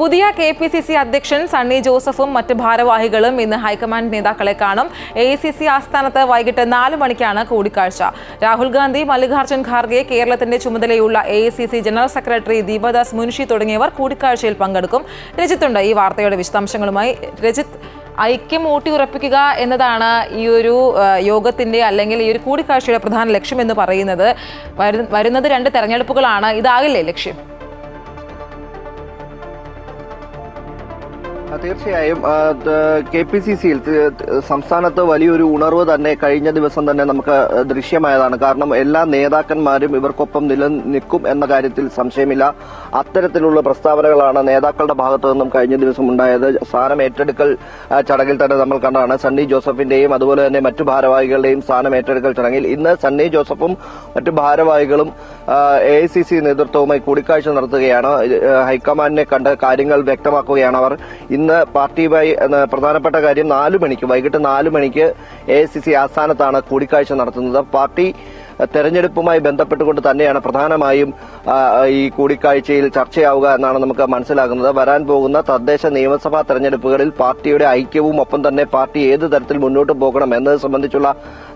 പുതിയ K P C C അധ്യക്ഷൻ സണ്ണി ജോസഫും മറ്റ് ഭാരവാഹികളും ഇന്ന് ഹൈക്കമാൻഡ് നേതാക്കളെ കാണും. എ സി സി ആസ്ഥാനത്ത് വൈകിട്ട് നാല് മണിക്കാണ് കൂടിക്കാഴ്ച. രാഹുൽ ഗാന്ധി മല്ലികാർജുൻ ഖാർഗെ കേരളത്തിന്റെ ചുമതലയുള്ള A C C general secretary Deepadas Munshi തുടങ്ങിയവർ കൂടിക്കാഴ്ചയിൽ പങ്കെടുക്കും. രജിത്തുണ്ട് ഈ വാർത്തയുടെ വിശദാംശങ്ങളുമായി. രജിത് ഐക്യം ഊട്ടിയുറപ്പിക്കുക എന്നതാണ് ഈ ഒരു യോഗത്തിന്റെ അല്ലെങ്കിൽ ഈ ഒരു കൂടിക്കാഴ്ചയുടെ പ്രധാന ലക്ഷ്യം എന്ന് പറയുന്നത്. വരുന്നത് രണ്ട് തെരഞ്ഞെടുപ്പുകളാണ്. ഇതാകില്ലേ ലക്ഷ്യം? തീർച്ചയായും കെ പി സി സിയിൽ സംസ്ഥാനത്ത് വലിയൊരു ഉണർവ് തന്നെ കഴിഞ്ഞ ദിവസം തന്നെ നമുക്ക് ദൃശ്യമായതാണ്. കാരണം എല്ലാ നേതാക്കന്മാരും ഇവർക്കൊപ്പം നിലനിൽക്കും എന്ന കാര്യത്തിൽ സംശയമില്ല. അത്തരത്തിലുള്ള പ്രസ്താവനകളാണ് നേതാക്കളുടെ ഭാഗത്തു നിന്നും കഴിഞ്ഞ ദിവസം ഉണ്ടായത്. സ്ഥാനം ഏറ്റെടുക്കൽ ചടങ്ങിൽ തന്നെ നമ്മൾ കണ്ടതാണ്. സണ്ണി ജോസഫിന്റെയും അതുപോലെ തന്നെ മറ്റു ഭാരവാഹികളുടെയും സ്ഥാനം ഏറ്റെടുക്കൽ ചടങ്ങിൽ ഇന്ന് സണ്ണി ജോസഫും മറ്റു ഭാരവാഹികളും എ ഐ സി സി നേതൃത്വവുമായി കൂടിക്കാഴ്ച നടത്തുകയാണ്. ഹൈക്കമാൻഡിനെ കണ്ട് കാര്യങ്ങൾ വ്യക്തമാക്കുകയാണ് അവർ. ഇന്ന് പാർട്ടി വൈ പ്രധാനപ്പെട്ട കാര്യം നാലു മണിക്ക് വൈകിട്ട് നാലു മണിക്ക് എ ഐ സി സി ആസ്ഥാനത്താണ് കൂടിക്കാഴ്ച നടത്തുന്നത്. പാർട്ടി തെരഞ്ഞെടുപ്പുമായി ബന്ധപ്പെട്ടുകൊണ്ട് തന്നെയാണ് പ്രധാനമായും ഈ കൂടിക്കാഴ്ചയിൽ ചർച്ചയാവുക എന്നാണ് നമുക്ക് മനസ്സിലാകുന്നത്. വരാൻ പോകുന്ന തദ്ദേശ നിയമസഭാ തെരഞ്ഞെടുപ്പുകളിൽ പാർട്ടിയുടെ ഐക്യവും ഒപ്പം തന്നെ പാർട്ടി ഏത് തരത്തിൽ മുന്നോട്ട് പോകണം എന്നത് സംബന്ധിച്ചുള്ള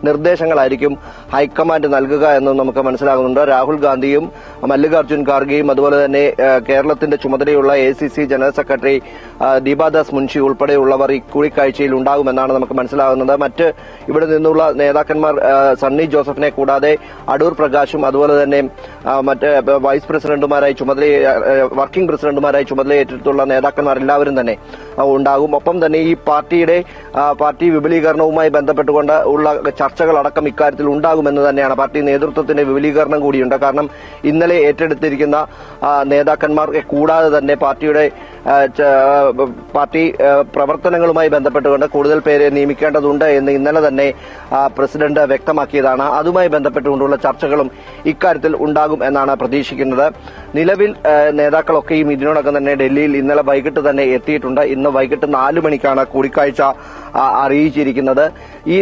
നിർദ്ദേശങ്ങളായിരിക്കും ഹൈക്കമാൻഡ് നൽകുക എന്നും നമുക്ക് മനസ്സിലാകുന്നുണ്ട്. രാഹുൽ ഗാന്ധിയും മല്ലികാർജുൻ ഖാർഗെയും അതുപോലെ തന്നെ കേരളത്തിന്റെ ചുമതലയുള്ള A C C general secretary Deepadas Munshi ഉൾപ്പെടെയുള്ളവർ ഈ കൂടിക്കാഴ്ചയിൽ ഉണ്ടാകുമെന്നാണ് നമുക്ക് മനസ്സിലാകുന്നത്. മറ്റ് ഇവിടെ നിന്നുള്ള നേതാക്കന്മാർ സണ്ണി ജോസഫിനെ കൂടാതെ അടൂർ പ്രകാശും അതുപോലെ തന്നെ മറ്റ് വൈസ് പ്രസിഡന്റുമാരായി ചുമതല വർക്കിംഗ് പ്രസിഡന്റുമാരായി ചുമതലയേറ്റെടുത്തുള്ള നേതാക്കന്മാർ എല്ലാവരും തന്നെ ഉണ്ടാകും. ഒപ്പം തന്നെ ഈ പാർട്ടിയുടെ പാർട്ടി വിപുലീകരണവുമായി ബന്ധപ്പെട്ടുകൊണ്ട് ഉള്ള ചർച്ചകളടക്കം ഇക്കാര്യത്തിൽ ഉണ്ടാകുമെന്ന് തന്നെയാണ് പാർട്ടി നേതൃത്വത്തിന്റെ വിപുലീകരണം കൂടിയുണ്ട്. കാരണം ഇന്നലെ ഏറ്റെടുത്തിരിക്കുന്ന നേതാക്കന്മാർ കൂടാതെ തന്നെ പാർട്ടിയുടെ പാർട്ടി പ്രവർത്തനങ്ങളുമായി ബന്ധപ്പെട്ടുകൊണ്ട് കൂടുതൽ പേരെ നിയമിക്കേണ്ടതുണ്ട് എന്ന് ഇന്നലെ തന്നെ പ്രസിഡന്റ് വ്യക്തമാക്കിയതാണ്. അതുമായി ബന്ധപ്പെട്ടുകൊണ്ടുള്ള ചർച്ചകളും ഇക്കാര്യത്തിൽ ഉണ്ടാകും എന്നാണ് പ്രതീക്ഷിക്കുന്നത്. നിലവിൽ നേതാക്കളൊക്കെയും ഇതിനോടൊപ്പം തന്നെ ഡൽഹിയിൽ ഇന്നലെ വൈകിട്ട് തന്നെ എത്തിയിട്ടുണ്ട്. ഇന്ന് വൈകിട്ട് നാലു മണിക്കാണ് കൂടിക്കാഴ്ച അറിയിച്ചിരിക്കുന്നത്. ഈ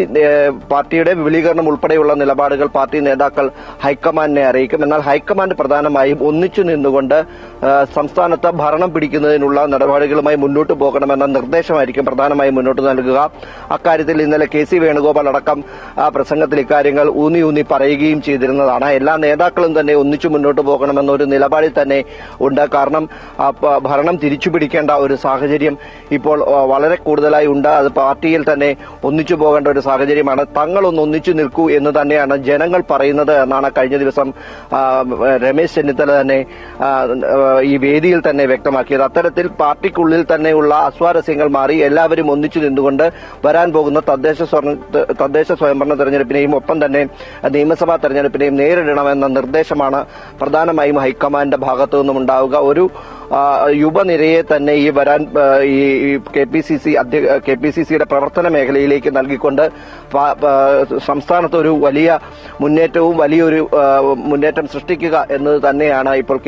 പാർട്ടിയുടെ വിപുലീകരണം ഉൾപ്പെടെയുള്ള നിലപാടുകൾ പാർട്ടി നേതാക്കൾ ഹൈക്കമാൻഡിനെ അറിയിക്കും. എന്നാൽ ഹൈക്കമാൻഡ് പ്രധാനമായും ഒന്നിച്ചു നിന്നുകൊണ്ട് സംസ്ഥാനത്ത് ഭരണം പിടിക്കുന്നതിനുള്ള നടപടികളുമായി മുന്നോട്ട് പോകണമെന്ന നിർദ്ദേശമായിരിക്കും പ്രധാനമായും മുന്നോട്ട് നൽകുക. അക്കാര്യത്തിൽ ഇന്നലെ കെ സി വേണുഗോപാൽ അടക്കം ആ, പ്രസംഗത്തിൽ ഇക്കാര്യങ്ങൾ ഊന്നി ഊന്നി പറയുകയും ചെയ്തിരുന്നതാണ്. എല്ലാ നേതാക്കളും തന്നെ ഒന്നിച്ചു മുന്നോട്ട് പോകണമെന്ന ഒരു നിലപാടിൽ തന്നെ ഉണ്ട്. കാരണം ഭരണം തിരിച്ചു പിടിക്കേണ്ട ഒരു സാഹചര്യം ഇപ്പോൾ വളരെ കൂടുതലായി ഉണ്ട്. അത് പാർട്ടിയിൽ തന്നെ ഒന്നിച്ചു പോകേണ്ട ഒരു സാഹചര്യമാണ്. തങ്ങളൊന്ന് ഒന്നിച്ചു നിൽക്കൂ എന്ന് തന്നെയാണ് ജനങ്ങൾ പറയുന്നത് എന്നാണ് കഴിഞ്ഞ ദിവസം രമേശ് ചെന്നിത്തല തന്നെ ഈ വേദിയിൽ തന്നെ വ്യക്തമാക്കിയത്. അത്തരത്തിൽ പാർട്ടിക്കുള്ളിൽ തന്നെയുള്ള അസ്വാരസ്യങ്ങൾ മാറി എല്ലാവരും ഒന്നിച്ചു നിന്നുകൊണ്ട് വരാൻ പോകുന്ന തദ്ദേശ തദ്ദേശ സ്വയംഭരണ തെരഞ്ഞെടുപ്പിനെയും ഒപ്പം തന്നെ നിയമസഭാ തെരഞ്ഞെടുപ്പിനെയും നേരിടണമെന്ന നിർദ്ദേശമാണ് പ്രധാനമായും ഹൈക്കമാൻഡിന്റെ ഭാഗത്തു നിന്നും ഉണ്ടാവുക ഒരു യുവനിരയെ തന്നെ ഈ വരാൻ ഈ K P C C K P C സിയുടെ പ്രവർത്തന മേഖലയിലേക്ക് നൽകിക്കൊണ്ട് സംസ്ഥാനത്ത് ഒരു വലിയ മുന്നേറ്റവും വലിയൊരു മുന്നേറ്റം സൃഷ്ടിക്കുക എന്നത് തന്നെയാണ് ഇപ്പോൾ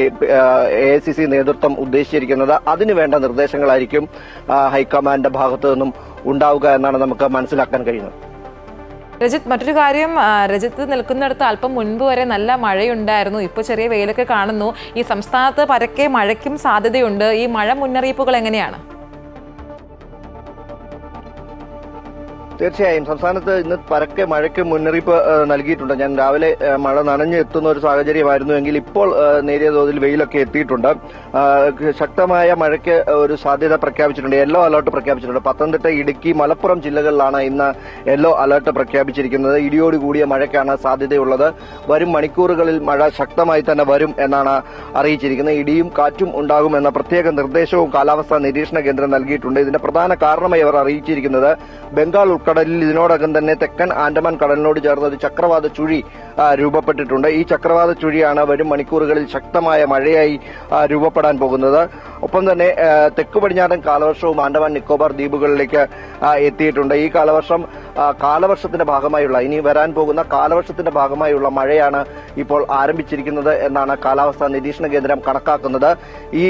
എ ഐ സി സി നേതൃത്വം ഉദ്ദേശിച്ചിരിക്കുന്നത്. അതിനുവേണ്ട നിർദ്ദേശങ്ങളായിരിക്കും ഹൈക്കമാൻഡിന്റെ ഭാഗത്തു നിന്നും ഉണ്ടാവുക എന്നാണ് നമുക്ക് മനസ്സിലാക്കാൻ കഴിയുന്നത്. രജിത്ത് മറ്റൊരു കാര്യം രജിത് നിൽക്കുന്നിടത്ത് അല്പം മുൻപ് വരെ നല്ല മഴയുണ്ടായിരുന്നു. ഇപ്പോൾ ചെറിയ വെയിലൊക്കെ കാണുന്നു. ഈ സംസ്ഥാനത്ത് പരക്കെ മഴയ്ക്കും സാധ്യതയുണ്ട്. ഈ മഴ മുന്നറിയിപ്പുകൾ എങ്ങനെയാണ്? തീർച്ചയായും. സംസ്ഥാനത്ത് ഇന്ന് പരക്കെ മഴയ്ക്ക് മുന്നറിയിപ്പ് നൽകിയിട്ടുണ്ട്. ഞാൻ രാവിലെ മഴ നനഞ്ഞ് എത്തുന്ന ഒരു സാഹചര്യമായിരുന്നു എങ്കിൽ ഇപ്പോൾ നേരിയ തോതിൽ വെയിലൊക്കെ എത്തിയിട്ടുണ്ട്. ശക്തമായ മഴയ്ക്ക് ഒരു സാധ്യത പ്രഖ്യാപിച്ചിട്ടുണ്ട്. യെല്ലോ അലർട്ട് പ്രഖ്യാപിച്ചിട്ടുണ്ട്. പത്തനംതിട്ട ഇടുക്കി മലപ്പുറം ജില്ലകളിലാണ് ഇന്ന് യെല്ലോ അലർട്ട് പ്രഖ്യാപിച്ചിരിക്കുന്നത്. ഇടിയോട് കൂടിയ മഴയ്ക്കാണ് സാധ്യതയുള്ളത്. വരും മണിക്കൂറുകളിൽ മഴ ശക്തമായി തന്നെ വരും എന്നാണ് അറിയിച്ചിരിക്കുന്നത്. ഇടിയും കാറ്റും ഉണ്ടാകുമെന്ന പ്രത്യേക നിർദ്ദേശവും കാലാവസ്ഥാ നിരീക്ഷണ കേന്ദ്രം നൽകിയിട്ടുണ്ട്. ഇതിന്റെ പ്രധാന കാരണമായി അവർ അറിയിച്ചിരിക്കുന്നത് ബംഗാൾ ഉൾക്കടലിൽ ഇതിനോടകം തന്നെ തെക്കൻ ആൻഡമാൻ കടലിനോട് ചേർന്ന് ഒരു ചക്രവാത ചുഴി രൂപപ്പെട്ടിട്ടുണ്ട്. ഈ ചക്രവാത ചുഴിയാണ് വരും മണിക്കൂറുകളിൽ ശക്തമായ മഴയായി രൂപപ്പെടാൻ പോകുന്നത്. ഒപ്പം തന്നെ തെക്ക് പടിഞ്ഞാറൻ കാലവർഷവും ആൻഡമാൻ നിക്കോബാർ ദ്വീപുകളിലേക്ക് എത്തിയിട്ടുണ്ട്. ഈ കാലവർഷം കാലവർഷത്തിന്റെ ഭാഗമായുള്ള ഇനി വരാൻ പോകുന്ന കാലവർഷത്തിന്റെ ഭാഗമായുള്ള മഴയാണ് ഇപ്പോൾ ആരംഭിച്ചിരിക്കുന്നത് എന്നാണ് കാലാവസ്ഥാ നിരീക്ഷണ കേന്ദ്രം കണക്കാക്കുന്നത്. ഈ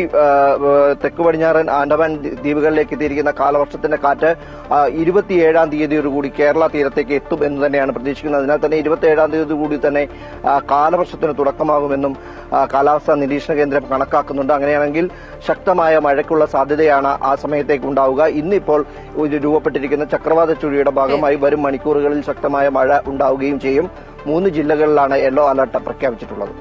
തെക്ക് പടിഞ്ഞാറൻ ആൻഡമാൻ ദ്വീപുകളിലേക്ക് എത്തിയിരിക്കുന്ന കാലവർഷത്തിന്റെ കാറ്റ് ഇരുപത്തിയേഴാം തീയതിയോടുകൂടി കേരള തീരത്തേക്ക് എത്തും എന്ന് തന്നെയാണ് പ്രതീക്ഷിക്കുന്നത്. അതിനാൽ തന്നെ ഇരുപത്തിയേഴാം തീയതി കൂടി തന്നെ കാലവർഷത്തിന് തുടക്കമാകുമെന്നും കാലാവസ്ഥാ നിരീക്ഷണ കേന്ദ്രം കണക്കാക്കുന്നുണ്ട്. അങ്ങനെയാണെങ്കിൽ ശക്തമായ മഴയ്ക്കുള്ള സാധ്യതയാണ് ആ സമയത്തേക്ക് ഉണ്ടാവുക ഇന്നിപ്പോൾ രൂപപ്പെട്ടിരിക്കുന്ന ചക്രവാത ചുഴിയുടെ ഭാഗമായി വരും മണിക്കൂറുകളിൽ ശക്തമായ മഴ ഉണ്ടാവുകയും ചെയ്യും. മൂന്ന് ജില്ലകളിലാണ് യെല്ലോ അലർട്ട് പ്രഖ്യാപിച്ചിട്ടുള്ളത്.